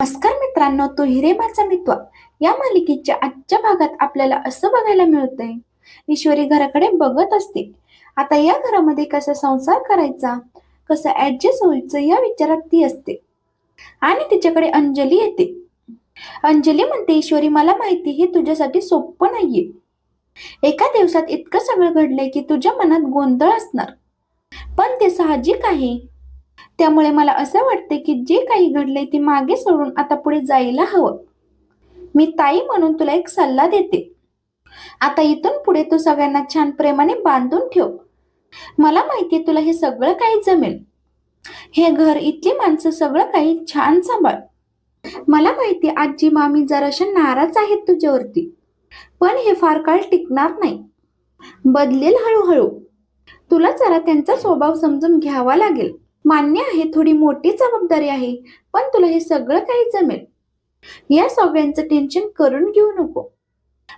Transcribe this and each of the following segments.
नमस्कार मित्रांनो तो हिरेमाचा मित्व या मालिकेच्या आजच्या भागात आपल्याला असं बघायला मिळतंय ईश्वरी घराकडे बघत असते. आता या घरामध्ये कसा संसार करायचा कसं ऍडजस्ट व्हायचं या विचारात ती असते. आणि तिच्याकडे अंजली येते. अंजली म्हणते ईश्वरी मला माहिती हे तुझ्यासाठी सोपं नाहीये. एका दिवसात इतकं सगळं घडलंय की तुझ्या मनात गोंधळ असणार. पण ते साहजिक आहे. त्यामुळे मला असं वाटते की जे काही घडलंय ते मागे सोडून आता पुढे जायला हवं. मी ताई म्हणून तुला एक सल्ला देते. आता इथून पुढे तू सगळ्यांना छान प्रेमाने बांधून ठेव. मला माहितीये तुला हे सगळं काही जमेल. हे घर इथली माणसं सगळं काही छान सांभाळ. मला माहिती आजी मामी जराशा नाराज आहेत तुझ्यावरती. पण हे फार काळ टिकणार नाही. बदलेल हळूहळू. तुला जरा त्यांचा स्वभाव समजून घ्यावा लागेल. मान्य आहे थोडी मोठी जबाबदारी आहे पण तुला हे सगळं काही जमेल. या सगळ्यांचं टेन्शन करून घेऊ नको.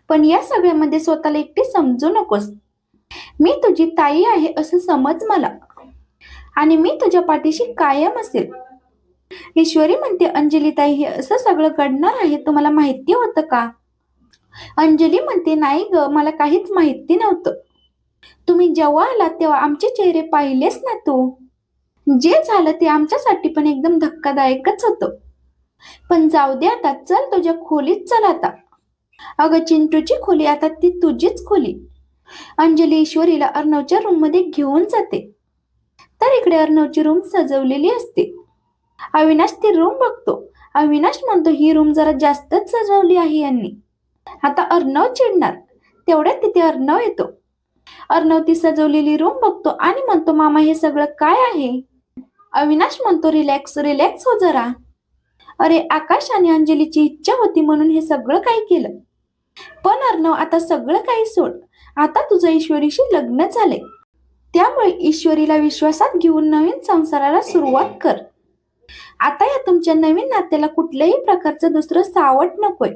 पण या सगळ्यामध्ये स्वतःला एकटी समजू नकोस. मी तुझी ताई आहे असं समज मला. आणि मी तुझ्या पाठीशी कायम असेल. ईश्वरी म्हणते अंजली ताई हे असं सगळं घडणार आहे तुम्हाला माहिती होतं का? अंजली म्हणते नाही ग मला काहीच माहिती नव्हतं. तुम्ही जेव्हा आलात तेव्हा आमचे चेहरे पाहिलेस ना तू? जे झालं ते आमच्यासाठी पण एकदम धक्कादायकच होतं. पण जाऊ दे आता चल तुझ्या खोलीत चल आता. अगं चिंटूची खोली आता ती तुझीच खोली. अंजली ईश्वरीला अर्णवच्या रूममध्ये घेऊन जाते. तर इकडे अर्णवची रूम सजवलेली असते. अविनाश ती रूम बघतो. अविनाश म्हणतो ही रूम जरा जास्तच सजवली आहे यांनी. आता अर्णव चिडणार. तेवढ्यात तिथे अर्णव येतो. अर्णव ती सजवलेली रूम बघतो आणि म्हणतो मामा हे सगळं काय आहे? अविनाश म्हणतो रिलॅक्स रिलॅक्स हो जरा. अरे आकाश आणि अंजलीची इच्छा होती म्हणून हे सगळं काही केलं. पण अर्णव आता सगळं काही सोड. आता तुझं ईश्वरीशी लग्न झाले त्यामुळे ईश्वरीला विश्वासात घेऊन नवीन संसाराला सुरुवात कर. आता या तुमच्या नवीन नात्याला कुठल्याही प्रकारचं दुसरं सावट नकोय.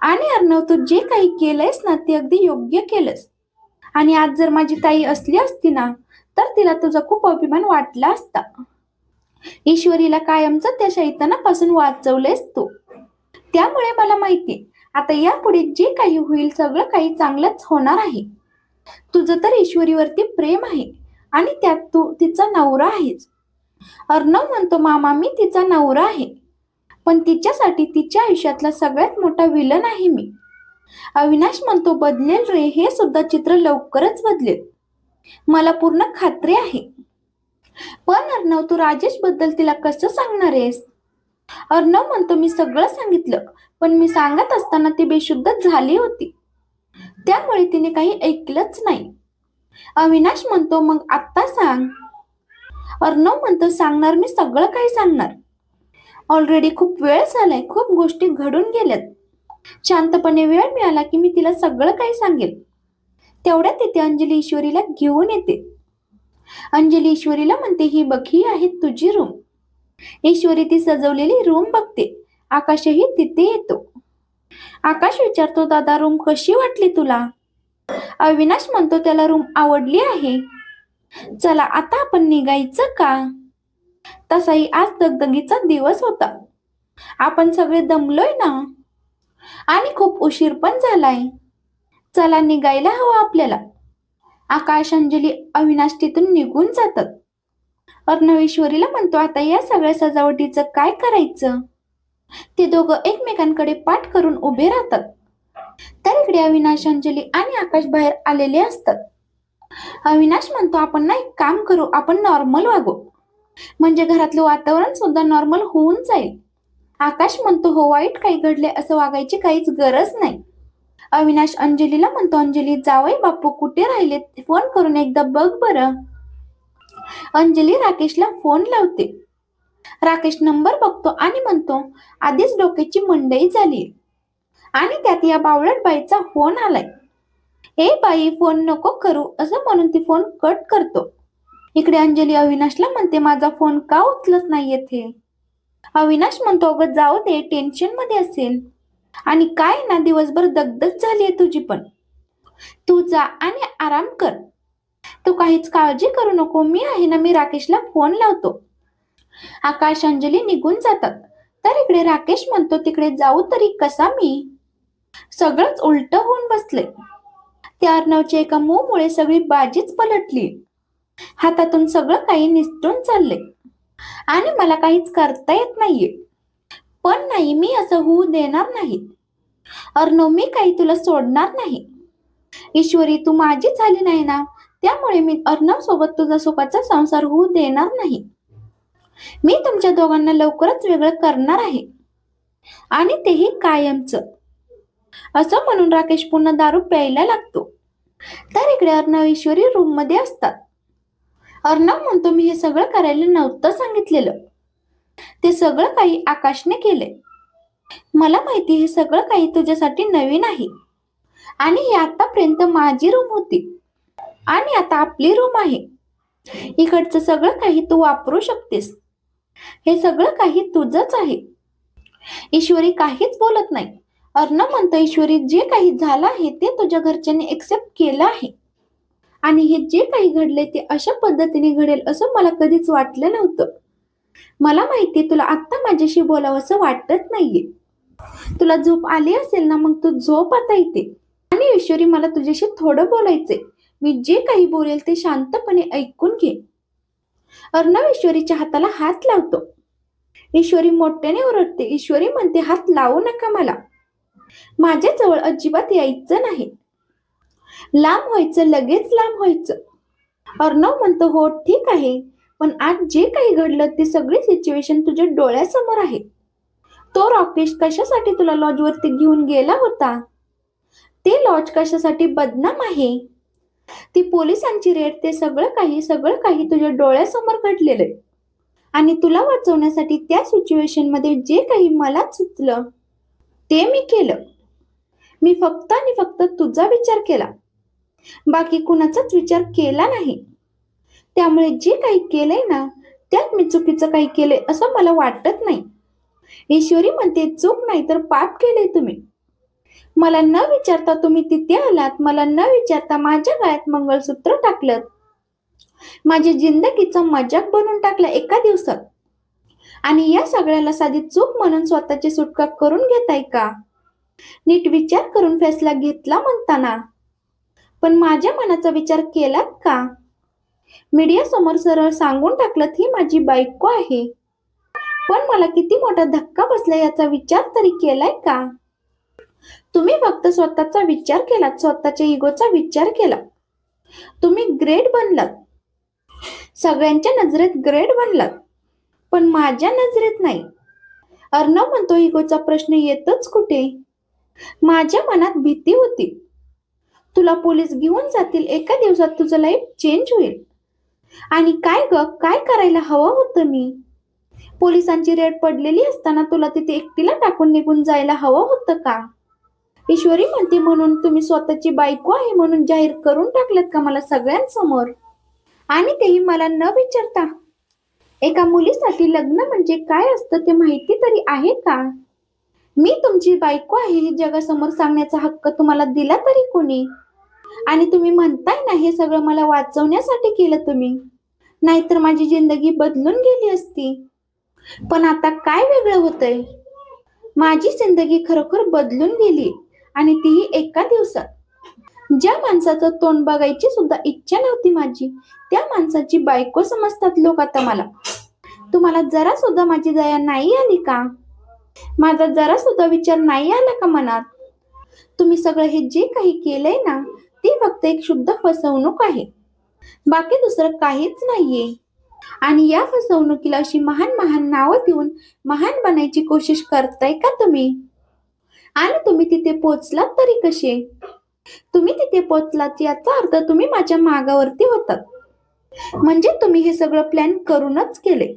आणि अर्णव तू जे काही केलंयस ना ते अगदी योग्य केलंस. आणि आज जर माझी ताई असली असती ना तर तिला तुझा खूप अभिमान वाटला असता. ईश्वरीला कायमच त्या शैतानापासून वाचवलेस तू. त्यामुळे मला माहिती आता यापुढे जे काही होईल सगळं काही चांगलंच होणार आहे. तुझं तर ईश्वरीवरती प्रेम आहे आणि त्यात तू तिचा नवरा आहेस. अर्णव म्हणतो मामा मी तिचा नवरा आहे. पण तिच्यासाठी तिच्या आयुष्यातला सगळ्यात मोठा विलन आहे मी. अविनाश म्हणतो बदलेल रे हे सुद्धा चित्र लवकरच बदलेल. मला पूर्ण खात्री आहे. पण अर्णव तू राजेशबद्दल तिला कसं सांगणार आहेस? अर्णव म्हणतो मी सगळं सांगितलं पण मी सांगत असताना ती बेशुद्ध झाली होती. त्यामुळे तिने काही ऐकलंच नाही. अविनाश म्हणतो मग आत्ता सांग. अर्णव म्हणतो सांगणार मी सगळं काही सांगणार. ऑलरेडी खूप वेळ झालाय खूप गोष्टी घडून गेल्यात. शांतपणे वेळ मिळाला की मी तिला सगळं काही सांगेल. तेवढ्यात तिथे अंजली ईश्वरीला घेऊन येते. अंजली ईश्वरीला म्हणते ही बघ ही आहे तुझी रूम ईश्वरी ती सजवलेली रूम बघते. आकाशही तिथे येतो. आकाश विचारतो दादा रूम कशी वाटली तुला? अविनाश म्हणतो त्याला रूम आवडली आहे. चला आता आपण निघायचं का? तसाही आज दगदगीचा दिवस होता. आपण सगळे दमलोय ना? आणि खूप उशीर पण झालाय. चला निघायला हवं आपल्याला. आकाश अंजली अविनाश तिथून निघून जातात. अर्णवेश्वरीला म्हणतो आता या सगळ्या सजावटीचं काय करायचं? ते दोघं एकमेकांकडे पाठ करून उभे राहतात. तर इकडे अविनाश अंजली आणि आकाश बाहेर आलेले असतात. अविनाश म्हणतो आपण ना एक काम करू आपण नॉर्मल वागू. म्हणजे घरातलं वातावरण सुद्धा नॉर्मल होऊन जाईल. आकाश म्हणतो हो वाईट काही घडले असं वागायची काहीच गरज नाही. अविनाश अंजलीला म्हणतो अंजली जावई बापू कुठे राहिले? फोन करून एकदा बघ बरं. अंजली राकेशला फोन लावते. राकेश नंबर बघतो आणि म्हणतो आधीच डोक्याची मंडई झाली. आणि त्यात या बावळट बाईचा फोन आलाय. हे बाई फोन नको करू असं म्हणून ती फोन कट करतो. इकडे अंजली अविनाशला म्हणते माझा फोन का उचलत नाही येथे? अविनाश म्हणतो अगं जाऊ दे टेन्शनमध्ये असेल. आणि काय ना दिवसभर दगदग झालीये तुझी पण. तू जा आणि आराम कर. तू काहीच काळजी करू नको. मी आहे ना मी राकेशला फोन लावतो. आकाश अंजली निघून जातात. तर इकडे राकेश म्हणतो तिकडे जाऊ तरी कसा मी? सगळंच उलट होऊन बसले त्या अर्णवच्या एका मुळे सगळी बाजीच पलटली. हातातून सगळं काही निसटून चालले आणि मला काहीच करता येत नाहीये. पण नाही मी असं होऊ देणार नाही. अर्णव मी काही तुला सोडणार नाही. ईश्वरी तू माझी झाली नाही ना? त्यामुळे मी अर्णव सोबत तुझा सुखाचा संसार होऊ देणार नाही. मी तुमच्या दोघांना लवकरच वेगळं करणार आहे. आणि तेही कायमच. असं म्हणून राकेश पुन्हा दारू प्यायला लागतो. तर इकडे अर्णव ईश्वरी रूममध्ये असतात. अर्णव म्हणतो मी हे सगळं करायला नव्हतं सांगितलेलं. ते सगळं काही आकाशने केले. मला माहिती हे सगळं काही तुझ्यासाठी नवीन आहे. आणि ही आतापर्यंत माझी रूम होती. आणि आता आपली रूम आहे. इकडचं सगळं काही तू वापरू शकतेस. हे सगळं काही तुझंच आहे. ईश्वरी काहीच बोलत नाही. अर्णव म्हणतो ईश्वरी जे काही झालं आहे ते तुझ्या घरच्यांनी एक्सेप्ट केलं आहे. आणि हे जे काही घडले ते अशा पद्धतीने घडेल असं मला कधीच वाटलं नव्हतं. मला माहिती तुला आत्ता माझ्याशी बोलावंसं वाटत नाहीये. तुला झोप आली असेल ना मग तू झोप आता इथे. आणि ईश्वरी मला तुझ्याशी थोडं बोलायचंय. मी जे काही बोलेल ते शांतपणे ऐकून घे. अर्णव ईश्वरीच्या हाताला हात लावतो. ईश्वरी मोठ्याने ओरडते. ईश्वरी म्हणते हात लावू नका मला. माझ्या जवळ अजिबात यायचं नाही. लांब व्हायचं लगेच लांब व्हायचं. अर्णव म्हणतो हो ठीक आहे. पण आज जे काही घडलं ते सगळी सिच्युएशन तुझ्या डोळ्यासमोर आहे. तो राकेश कशासाठी तुला लॉजवरती घेऊन गेला होता? ते लॉज कशासाठी बदनाम आहे? ती पोलिसांची रेड ते सगळं काही सगळं काही तुझ्या डोळ्यासमोर घडलेलं. आहे आणि तुला वाचवण्यासाठी त्या सिच्युएशनमध्ये जे काही मला सुचलं ते मी केलं. मी फक्त आणि फक्त तुझा विचार केला. बाकी कुणाचाच विचार केला नाही. त्यामुळे जे काही केलंय ना त्यात मी चुकीचं काही केलंय असं मला वाटत नाही. ईश्वरी म्हणते चूक नाही तर पाप केले तुम्ही. मला न विचारता तुम्ही तिथे आलात मला न विचारता माझ्या गळ्यात मंगळसूत्र टाकलं. माझ्या जिंदगीचा मजाक बनवून टाकला एका दिवसात. आणि या सगळ्याला साधी चूक म्हणून स्वतःची सुटका करून घेताय का? नीट विचार करून फैसला घेतला म्हणताना. पण माझ्या मनाचा विचार केलात का? मीडिया समोर सरळ सांगून टाकलं ही माझी बायको आहे. पण मला किती मोठा धक्का बसला याचा विचार तरी केलाय का? तुम्ही फक्त स्वतःचा विचार केलात स्वतःच्या इगोचा विचार केला. तुम्ही ग्रेट बनलात. सगळ्यांच्या नजरेत ग्रेट बनलात. पण माझ्या नजरेत नाही. अर्णव म्हणतो इगोचा प्रश्न येतच कुठे? माझ्या मनात भीती होती. तुला पोलीस घेऊन जातील एका दिवसात तुझं लाईफ चेंज होईल. आणि काय ग? काय करायला हवं होतं मी? पोलिसांची रेड पडलेली असताना तुला तिथे एकटीला टाकून निघून जायला हवं होतं का? ईश्वरी म्हणते म्हणून तुम्ही स्वतःची बायको आहे म्हणून जाहीर करून टाकलेत का मला सगळ्यांसमोर? आणि तेही मला न विचारता. एका मुलीसाठी लग्न म्हणजे काय असतं ते माहिती तरी आहे का? मी तुमची बायको आहे हे जगासमोर सांगण्याचा हक्क तुम्हाला दिला तरी कोणी? आणि तुम्ही म्हणताय ना हे सगळं मला वाचवण्यासाठी केलं तुम्ही. नाहीतर माझी जिंदगी बदलून गेली असती. पण आता काय वेगळं होतंय? माझी जिंदगी खरोखर बदलून गेली आणि तीही एका दिवसात. ज्या माणसाचं तोंड बघायची सुद्धा इच्छा नव्हती माझी त्या माणसाची बायको समजतात लोक आता मला. तुम्हाला जरा सुद्धा माझी दया नाही आली का? माझा जरा सुद्धा विचार नाही आला का मनात? तुम्ही सगळं हे जे काही केलंय ना ती फक्त एक शुद्ध फसवणूक आहे. बाकी दुसरं काहीच नाहीये. आणि या फसवणुकीला अशी महान महान नावं देऊन महान बनायची कोशिश करताय का तुम्ही? आणि तुम्ही तिथे पोचलात तरी कसे? तुम्ही तिथे पोचलात याचा अर्थ तुम्ही माझ्या मागावरती होतात. म्हणजे तुम्ही हे सगळं प्लॅन करूनच केले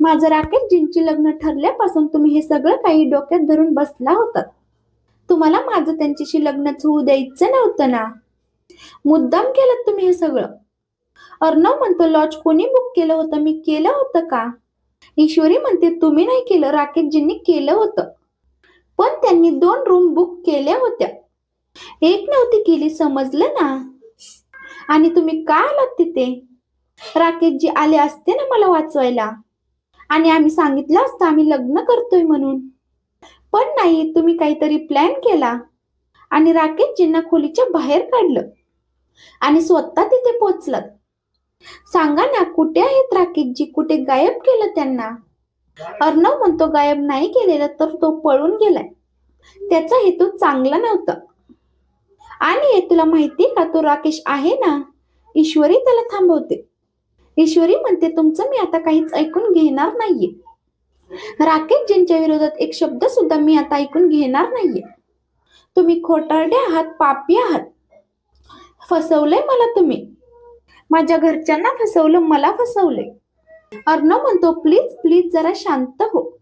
माझं राकेशजींची लग्न ठरल्यापासून तुम्ही हे सगळं काही डोक्यात धरून बसला होतात. तुम्हाला माझं त्यांच्याशी लग्नच होऊ द्यायचं नव्हतं ना? मुद्दाम केलं तुम्ही हे सगळं? अर्णव म्हणतो लॉज कोणी बुक केलं होतं? मी केलं होतं का? ईश्वरी म्हणते तुम्ही नाही केलं राकेशजींनी केलं होतं. पण त्यांनी दोन रूम बुक केल्या होत्या. एक नव्हती केली समजलं ना? आणि तुम्ही का आलात तिथे? राकेशजी आले असते ना मला वाचवायला? आणि आम्ही सांगितलं असतं आम्ही लग्न करतोय म्हणून. पण नाही तुम्ही काहीतरी प्लॅन केला. आणि राकेशजींना खोलीच्या बाहेर काढलं. आणि स्वतः तिथे पोचलात. सांगा ना कुठे आहेत राकेशजी? कुठे गायब केलं त्यांना? अर्णव म्हणतो गायब नाही केलेलं तर तो पळून गेलाय. त्याचा हेतू चांगला नव्हता. आणि हे तुला माहितीये का? तो राकेश आहे ना? ईश्वरी त्याला थांबवते. ईश्वरी म्हणते तुमचं मी आता काहीच ऐकून घेणार नाहीये. राकेशजींच्या विरोधात एक शब्द सुद्धा मी आता ऐकून घेणार नाहीये. तुम्ही खोटारडे आहात पापी आहात. फसवलंय मला तुम्ही? माझ्या घरच्यांना फसवलं मला फसवलंय. अर्णव म्हणतो प्लीज प्लीज जरा शांत हो.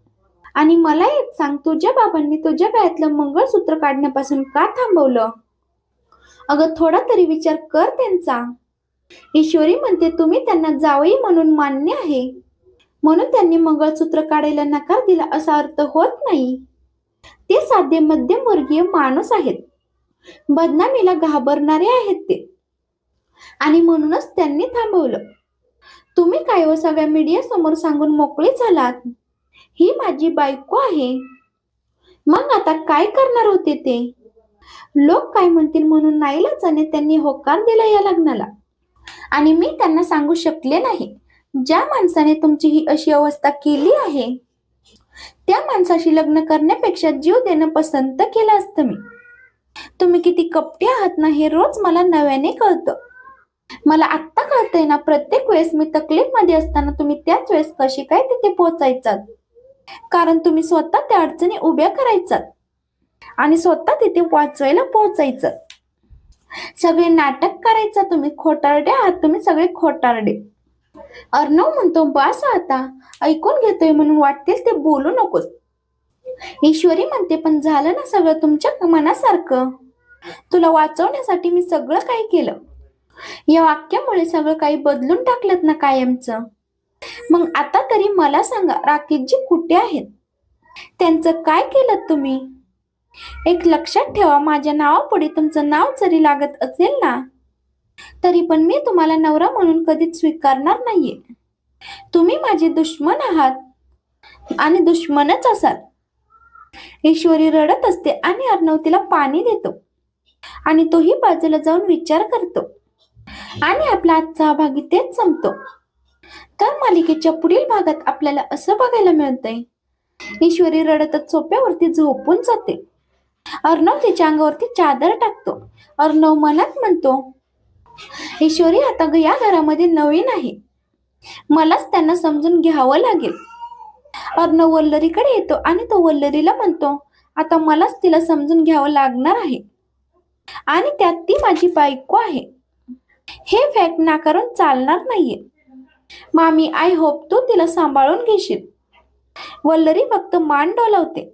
आणि मला एक सांग तुझ्या बाबांनी तुझ्या गळ्यातलं मंगळसूत्र काढण्यापासून का थांबवलं? अगं थोडा तरी विचार कर त्यांचा. ईश्वरी म्हणते तुम्ही त्यांना जावई म्हणून मान्य आहे. म्हणून त्यांनी मंगळसूत्र काढायला नकार दिला असा अर्थ होत नाही. ते साधे मध्यमवर्गीय माणूस आहेत. बदनामीला घाबरणारे आहेत ते. आणि म्हणूनच त्यांनी थांबवलं. तुम्ही काय हो सगळ्या मीडिया समोर सांगून मोकळे झालात? ही माझी बायको आहे. मग आता काय करणार होते ते? लोक काय म्हणतील म्हणून नाईलाजाने त्यांनी होकार दिला या लग्नाला. आणि मी त्यांना सांगू शकले नाही. ज्या माणसाने तुमची ही अशी अवस्था केली आहे त्या माणसाशी लग्न करण्यापेक्षा जीव देणं पसंत केलं असतं मी. तुम्ही किती कपटी आहात ना हे रोज मला नव्याने कळतं. मला आत्ता कळतंय ना प्रत्येक वेळेस मी तकलीफमध्ये असताना तुम्ही त्याच वेळेस कशी काय तिथे पोहोचायचात? कारण तुम्ही स्वतः त्या अडचणी उभ्या करायचात. आणि स्वतः तिथे वाचवायला पोहोचायचं. सगळे नाटक करायचं तुम्ही खोटारडे आहात तुम्ही सगळे खोटारडे. अर्णव म्हणतो बस आता ऐकून घेतोय म्हणून वाटतील ते बोलू नकोस. ईश्वरी म्हणते पण झालं ना सगळं तुमच्या मनासारखं. तुला वाचवण्यासाठी मी सगळं काही केलं. या वाक्यामुळे सगळं काही बदलून टाकलं ना कायमचं? मग आता तरी मला सांगा राकेशजी कुठे आहेत? त्यांचं काय केलं तुम्ही? एक लक्षात ठेवा माझ्या नावापुढे तुमचं नाव जरी लागत असेल ना तरी पण मी तुम्हाला नवरा म्हणून कधीच स्वीकारणार नाहीये. तुम्ही माझे दुश्मन आहात आणि दुश्मनच असाल. ईश्वरी रडत असते आणि अर्णव तिला पाणी देतो. आणि तोही बाजूला जाऊन विचार करतो. आणि आपला आजचा भाग इथेच संपतो. तर मालिकेच्या पुढील भागात आपल्याला असं बघायला मिळतंय. ईश्वरी रडतच सोप्यावरती झोपून जाते. अर्णव तिच्या अंगावरती चादर टाकतो. अर्णव मनात म्हणतो ईश्वरी आता या घरामध्ये नवीन आहे. मलाच त्यांना समजून घ्यावं लागेल. अर्णव वल्लरीकडे येतो आणि तो वल्लरीला म्हणतो आता मलाच तिला समजून घ्यावं लागणार आहे. आणि त्यात ती माझी बायको आहे. हे फॅक्ट नाकारून चालणार नाहीये. मामी आय होप तू तिला सांभाळून घेशील. वल्लरी फक्त मान डोलावते.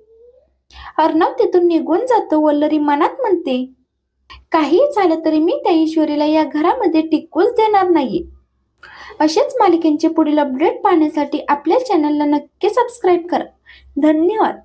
अर्णव तिथून निघून जातो वल्लरी मनात म्हणते काही झालं तरी मी त्या ईश्वरीला या घरामध्ये टिकूच देणार नाहीये. असेच मालिकेंचे पुढील अपडेट पाहण्यासाठी आपल्या चॅनलला नक्की सबस्क्राईब करा. धन्यवाद.